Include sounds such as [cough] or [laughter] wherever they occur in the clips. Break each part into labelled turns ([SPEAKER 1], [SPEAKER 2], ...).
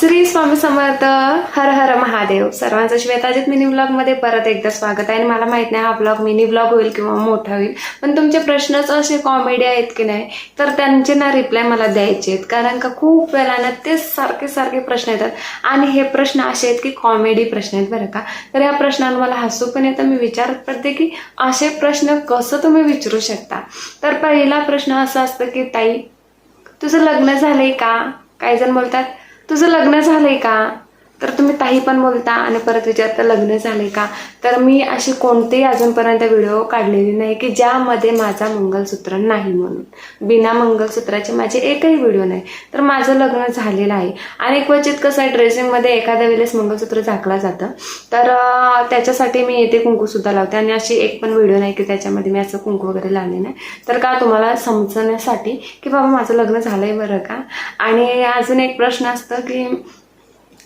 [SPEAKER 1] श्री स्वामी समर्थ हर हर महादेव. सर्वांचं श्वेताजित मिनी ब्लॉगमध्ये परत एकदा स्वागत आहे. आणि मला माहीत नाही हा ब्लॉग मिनी ब्लॉग होईल किंवा मोठा होईल पण तुमचे प्रश्नच असे कॉमेडी आहेत की नाही तर त्यांचे ना रिप्लाय मला द्यायचे आहेत. कारण का खूप वेळा ना तेच सारखे सारखे प्रश्न येतात. आणि हे प्रश्न असे आहेत की कॉमेडी प्रश्न आहेत बरं का. तर या प्रश्नांना मला हसू पण येतं. मी विचारत पडते की असे प्रश्न कसं तुम्ही विचारू शकता? तर पहिला प्रश्न असा असतं की ताई तुझं लग्न झालंय का? काही जण बोलतात तुझं लग्न झालंय का? तर तुम्ही ताई पण बोलता आणि परत विचारता लग्न झाले का? तर मी अशी कोणतेही अजूनपर्यंत व्हिडिओ काढलेली नाही की ज्यामध्ये माझा मंगलसूत्र नाही म्हणून. बिना मंगलसूत्राचे माझे एकही व्हिडिओ नाही. तर माझं लग्न झालेलं आहे. आणि क्वचित कसं आहे ड्रेसिंगमध्ये एखाद्या वेळेस मंगलसूत्र झाकलं जातं. तर त्याच्यासाठी मी येते कुंकूसुद्धा लावते. आणि अशी एक पण व्हिडिओ नाही की त्याच्यामध्ये मी असं कुंकू वगैरे लावले नाही. तर का तुम्हाला समजण्यासाठी की बाबा माझं लग्न झालंय बरं का? आणि अजून एक प्रश्न असतं की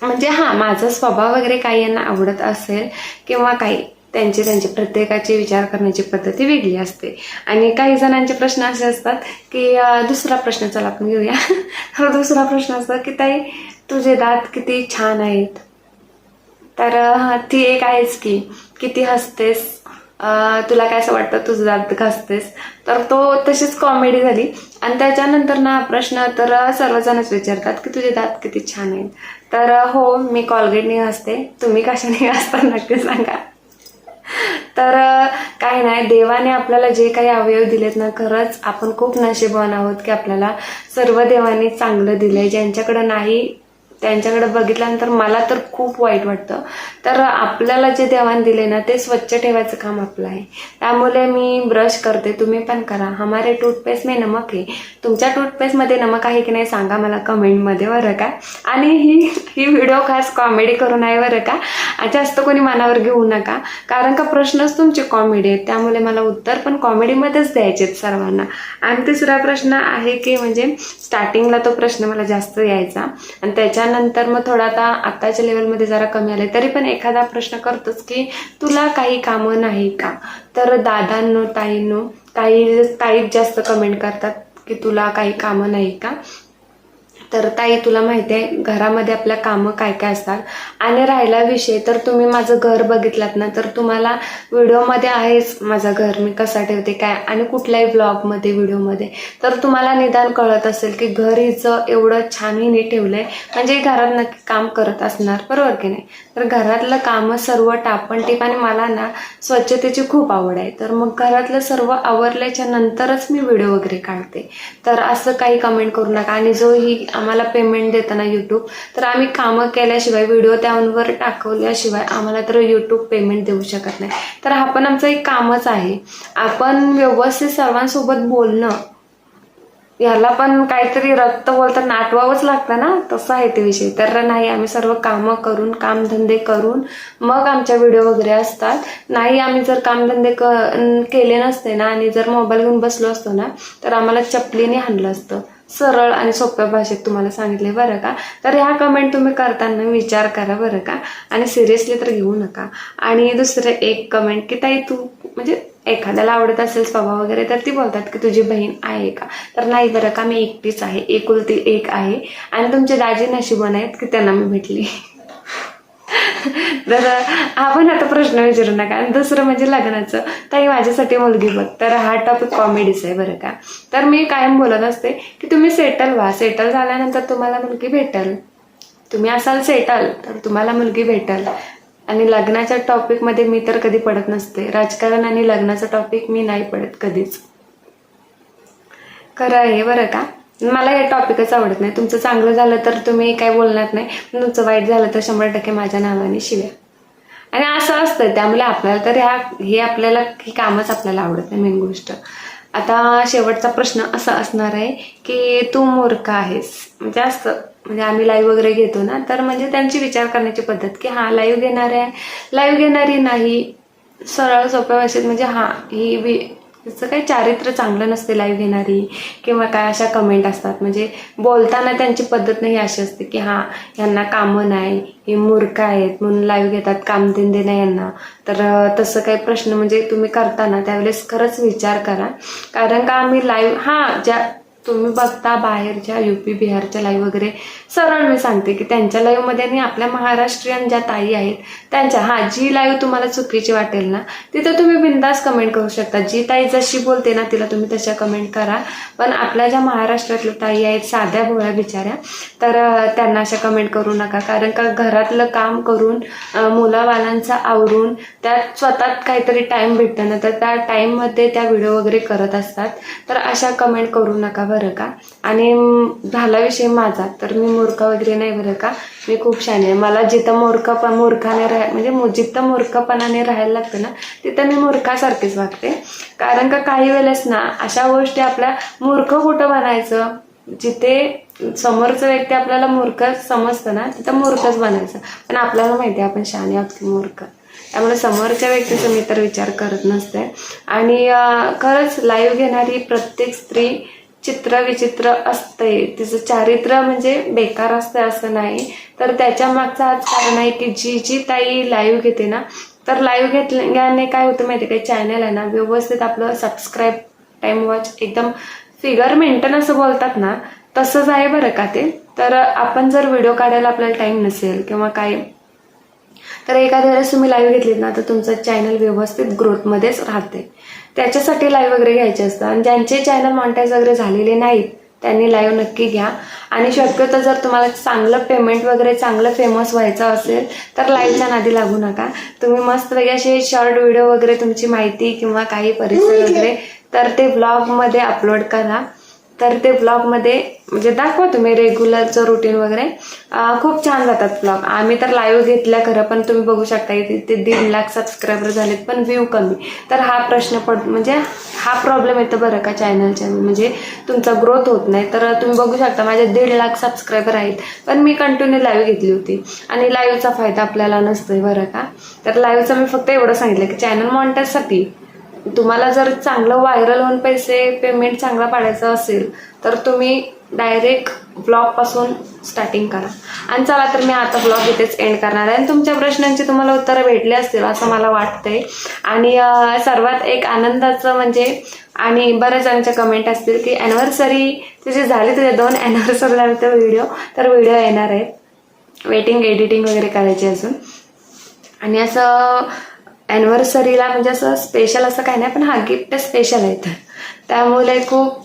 [SPEAKER 1] म्हणजे हां माझा स्वभाव वगैरे काही यांना आवडत असेल किंवा काही त्यांचे त्यांचे प्रत्येकाचे विचार करण्याची पद्धती वेगळी असते. आणि काही जणांचे प्रश्न असे असतात की दुसरा प्रश्न चला आपण घेऊया. [laughs] हा दुसरा प्रश्न असतो की ताई तुझे दात किती छान आहेत. तर ती एक आहेच की किती हसतेस तुला काय असं वाटतं तुझं दात घासतेस? तर तो तशीच कॉमेडी झाली. आणि त्याच्यानंतर ना प्रश्न तर सर्वजणच विचारतात की तुझे दात किती छान आहेत? तर हो मी कॉलगेटने घासते तुम्ही कशाने घासता नक्की सांगा. तर काय नाही देवाने आपल्याला जे काही अवयव दिलेत ना खरंच आपण खूप नशीबवान आहोत की आपल्याला सर्व देवाने चांगलं दिलंय. ज्यांच्याकडं नाही त्यांच्याकडे बघितल्यानंतर मला तर खूप वाईट वाटतं. तर आपल्याला जे देवान दिले ना ते स्वच्छ ठेवायचं काम आपलं आहे. त्यामुळे मी ब्रश करते. तुम्ही पण करा. हमारे टूथपेस्ट में नमक आहे. तुमच्या टूथपेस्टमध्ये नमक आहे की नाही सांगा मला कमेंटमध्ये बरं का? आणि ही ही व्हिडिओ खास कॉमेडी करून आहे बरं का? जास्त कोणी मनावर घेऊ नका कारण का प्रश्नच तुमचे कॉमेडी आहेत. त्यामुळे मला उत्तर पण कॉमेडीमध्येच द्यायचे आहेत सर्वांना. आणि तिसरा प्रश्न आहे की म्हणजे स्टार्टिंगला तो प्रश्न मला जास्त यायचा. आणि त्याच्यानंतर मग थोडा आता आत्ताच्या लेवलमध्ये जरा कमी आले तरी पण एखादा प्रश्न करतोच की तुला काही कामं नाही का? तर दादांनो ताईंनो काही ताईच जास्त कमेंट करतात. की तुला काही कामं नाही का? तर ताई तुला माहिती आहे घरामध्ये आपल्या कामं काय काय असतात? आणि राहिला विषय तर तुम्ही माझं घर बघितलात ना तर तुम्हाला व्हिडिओमध्ये आहेच माझं घर मी कसा ठेवते काय? आणि कुठल्याही ब्लॉगमध्ये व्हिडिओमध्ये. तर तुम्हाला निदान कळत असेल की घर हिचं एवढं छान हिने ठेवलंय. म्हणजे घरात नक्की काम करत असणार बरोबर की नाही? तर घरातलं कामं सर्व टापण टिप आणि मला ना स्वच्छतेची खूप आवड आहे. तर मग घरातलं सर्व आवरल्याच्या नंतरच मी व्हिडिओ वगैरे काढते. तर असं काही कमेंट करू नका. आणि जो ही आम्हाला पेमेंट देतं ना यूट्यूब तर आम्ही कामं केल्याशिवाय व्हिडिओ त्यावर टाकवल्याशिवाय आम्हाला तर यूट्यूब पेमेंट देऊ शकत नाही. तर हा पण आमचं एक कामच आहे. आपण व्यवस्थित सर्वांसोबत बोलणं याला पण काहीतरी रक्त बोलतात नाटवावंच लागतं ना? तसं आहे ते विषय. तर नाही आम्ही सर्व कामं करून कामधंदे करून मग आमच्या व्हिडिओ वगैरे असतात. नाही आम्ही जर कामधंदे क केले नसते ना आणि जर मोबाईल घेऊन बसलो असतो ना तर आम्हाला चपलीने हाणलं असतं. सरळ आणि सोप्या भाषेत तुम्हाला सांगितले बरं का? तर ह्या कमेंट तुम्ही करताना विचार करा बरं का? आणि सिरियसली तर घेऊ नका. आणि दुसरं एक कमेंट की ताई तू म्हणजे एखाद्याला आवडत असेल स्वभाव वगैरे तर ती बोलतात की तुझी बहीण आहे का? तर नाही बरं का मी एकटीच आहे एकुलती एक आहे. आणि तुमचे दाजी नशिबन आहेत की त्यांना मी भेटली. तर आपण आता प्रश्न विचारू नका. आणि दुसरं म्हणजे लग्नाचं. ताई माझ्यासाठी मुलगी बघ. तर हा टॉपिक कॉमेडीच आहे बरं का. तर मी कायम बोलत असते की तुम्ही सेटल व्हा. सेटल झाल्यानंतर तुम्हाला मुलगी भेटेल. तुम्ही असाल सेटल तर तुम्हाला मुलगी भेटेल. आणि लग्नाच्या टॉपिकमध्ये मी तर कधी पडत नसते. राजकारण आणि लग्नाचं टॉपिक मी नाही पडत कधीच. खरं आहे बरं का? मला हे टॉपिकच आवडत नाही. तुमचं चांगलं झालं तर तुम्ही काय बोलणार नाही. पण तुमचं वाईट झालं तर शंभर टक्के माझ्या नावाने शिव्या. आणि असं असतं त्यामुळे आपल्याला तर ह्या हे आपल्याला ही कामच आपल्याला आवडत नाही मेन गोष्ट. आता शेवटचा प्रश्न असा असणार आहे की तू मूर्ख आहेस. म्हणजे असं म्हणजे आम्ही लाईव्ह वगैरे घेतो ना तर म्हणजे त्यांची विचार करण्याची पद्धत की हां लाईव्ह घेणार आहे. लाईव्ह घेणारी नाही. सरळ सोप्या भाषेत म्हणजे हां ही वि काही चारित्र्य चांगलं नसते लाईव्ह घेणारी किंवा काय अशा कमेंट असतात. म्हणजे बोलताना त्यांची पद्धत नाही अशी असते की हां यांना कामं नाही हे मूर्ख आहेत म्हणून लाईव्ह घेतात कामधंदे नाही यांना. तर तसं काही प्रश्न म्हणजे तुम्ही करताना त्यावेळेस खरंच विचार करा. कारण का आम्ही लाईव्ह हां ज्या तुम्ही बघता बाहेरच्या युपी बिहारच्या लाईव्ह वगैरे. सरळ मी सांगते की त्यांच्या लाईव्हमध्ये आणि आपल्या महाराष्ट्रीयन ज्या ताई आहेत त्यांच्या हा जी लाईव्ह तुम्हाला चुकीची वाटेल ना तिथं तुम्ही बिंदास कमेंट करू शकता. जी ताई जशी बोलते ना तिला तुम्ही तशा कमेंट करा. पण आपल्या ज्या महाराष्ट्रातल्या ताई आहेत साध्या भोळ्या बिचाऱ्या तर त्यांना अशा कमेंट करू नका. कारण का घरातलं काम करून मुलाबालांचं आवरून त्यात स्वतः काहीतरी टाइम भेटतं ना तर त्या टाईममध्ये त्या व्हिडिओ वगैरे करत असतात. तर अशा कमेंट करू नका बरं का? आणि झाला विषय माझा तर मी मूर्ख वगैरे नाही बरं का? मी खूप छान आहे. मला जिथं मूर्खपण मूर्खाने राह म्हणजे जिथं मूर्खपणाने राहायला लागतं ना तिथं मी मूर्खासारखीच वागते. कारण का काही वेळेस ना अशा गोष्टी आपल्या मूर्ख कुठं बनायचं? जिथे समोरचं व्यक्ती आपल्याला मूर्ख समजतं ना तिथं मूर्खच बनायचं. पण आपल्याला माहिती आहे आपण शहाणे आहोत की मूर्ख. त्यामुळे समोरच्या व्यक्तीचा मी तर विचार करत नसते. आणि खरंच लाईव्ह घेणारी प्रत्येक स्त्री चित्र विचित्र असते तिचं चारित्र्य म्हणजे बेकार असते असं नाही. तर त्याच्या मागचं आज कारण आहे की जी जी ताई लाईव्ह घेते ना तर लाईव्ह घेतल्याने काय होतं माहिती आहे चॅनल आहे ना व्यवस्थित आपलं सबस्क्राईब टाईम वॉच एकदम फिगर मेंटेन असं बोलतात ना तसंच आहे बरं का ते. तर आपण जर व्हिडिओ काढायला आपल्याला टाईम नसेल किंवा काय तर एखाद्या वेळेस तुम्ही लाईव्ह घेतलीत ना तर तुमचं चॅनल व्यवस्थित ग्रोथमध्येच राहते. त्याच्यासाठी लाईव्ह वगैरे घ्यायचे असतं आणि ज्यांचे चॅनल मॉनिटाईज वगैरे झालेले नाहीत त्यांनी लाईव्ह नक्की घ्या. आणि शक्यतो जर तुम्हाला चांगलं पेमेंट वगैरे चांगलं फेमस व्हायचं असेल तर लाईव्हच्या नादी लागू नका. तुम्ही मस्त वेगळे असे शॉर्ट व्हिडिओ वगैरे तुमची माहिती किंवा काही परिसर वगैरे तर ते ब्लॉगमध्ये अपलोड करा. तर ते ब्लॉगमध्ये म्हणजे दाखवा तुम्ही रेग्युलरचं रुटीन वगैरे. खूप छान जातात ब्लॉग आम्ही तर लाईव्ह घेतल्या खरं पण तुम्ही बघू शकता इथे ते दीड लाख सबस्क्रायबर झालेत पण व्ह्यू कमी. तर हा प्रश्न पड म्हणजे हा प्रॉब्लेम येतो बरं का चॅनलच्या म्हणजे तुमचा ग्रोथ होत नाही. तर तुम्ही बघू शकता माझे दीड लाख सबस्क्रायबर आहेत पण मी कंटिन्यू लाईव्ह घेतली होती. आणि लाईव्हचा फायदा आपल्याला नसतोय बरं का? तर लाईव्हचं मी फक्त एवढं सांगितलं की चॅनल मॉनिटरसाठी तुम्हाला जर चांगलं व्हायरल होऊन पैसे पेमेंट चांगला पाडायचं असेल तर तुम्ही डायरेक्ट ब्लॉगपासून स्टार्टिंग करा. आणि चला तर मी आता ब्लॉग इथेच एंड करणार आहे. आणि तुमच्या प्रश्नांची तुम्हाला उत्तरं भेटली असतील असं मला वाटतंय. आणि सर्वात एक आनंदाचं म्हणजे आणि बऱ्याच जणांच्या कमेंट असतील की ॲनिव्हर्सरी तुझी झाली तुझ्या दोन ॲनिव्हर्सरीला तो व्हिडिओ तर व्हिडिओ येणार आहेत वेटिंग एडिटिंग वगैरे करायची अजून. आणि असं ॲनिव्हर्सरीला म्हणजे असं स्पेशल असं काही नाही पण हा गिफ्ट स्पेशल आहे तर त्यामुळे खूप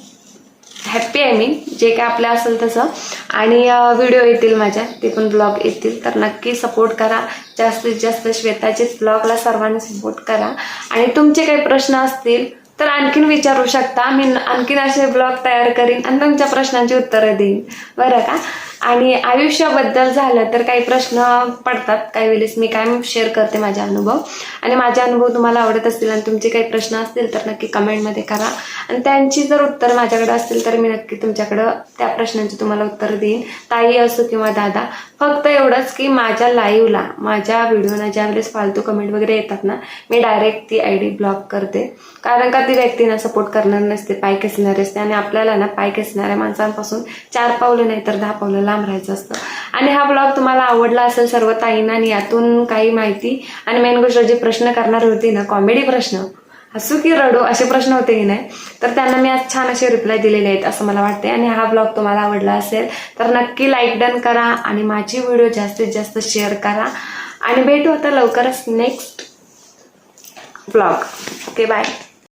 [SPEAKER 1] हॅप्पी आहे मी जे काय आपलं असेल तसं. आणि व्हिडिओ येतील माझ्या ते पण ब्लॉग येतील. तर नक्की सपोर्ट करा. जास्तीत जास्त श्वेताचेच ब्लॉगला सर्वांनी सपोर्ट करा. आणि तुमचे काही प्रश्न असतील तर आणखीन विचारू शकता. मी आणखीन असे ब्लॉग तयार करीन आणि तुमच्या प्रश्नांची उत्तरं देईन. बरं का? आणि आयुष्याबद्दल झालं तर काही प्रश्न पडतात. काही वेळेस मी काय शेअर करते माझे अनुभव. आणि माझे अनुभव तुम्हाला आवडत असतील आणि तुमचे काही प्रश्न असतील तर नक्की कमेंटमध्ये करा. आणि त्यांची जर उत्तर माझ्याकडे असतील तर मी नक्की तुमच्याकडं त्या प्रश्नांची तुम्हाला उत्तर देईन. ताई असो किंवा दादा फक्त एवढंच की माझ्या लाईव्हला माझ्या व्हिडिओना ज्या वेळेस फालतू कमेंट वगैरे येतात ना मी डायरेक्ट ती आय डी ब्लॉक करते. कारण का ती व्यक्तीना सपोर्ट करणार नसते पाय खेचणारे असते. आणि आपल्याला ना पाय खेचणाऱ्या माणसांपासून चार पावलं नाही तर दहा पावलं लांब राहायचं असतं. आणि हा ब्लॉग तुम्हाला आवडला असेल सर्व ताईंना आणि यातून काही माहिती. आणि मेन गोष्ट जे प्रश्न करणार होती ना कॉमेडी प्रश्न. हसू की रडू असे प्रश्न होते की नाही? तर त्यांना मी आज छान असे रिप्लाय दिलेले आहेत असं मला वाटते आणि हा ब्लॉग तुम्हाला आवडला असेल तर नक्की लाईक डन करा आणि माझी व्हिडिओ जास्तीत जास्त शेअर करा. आणि भेटू आता लवकरच नेक्स्ट ब्लॉग ओके बाय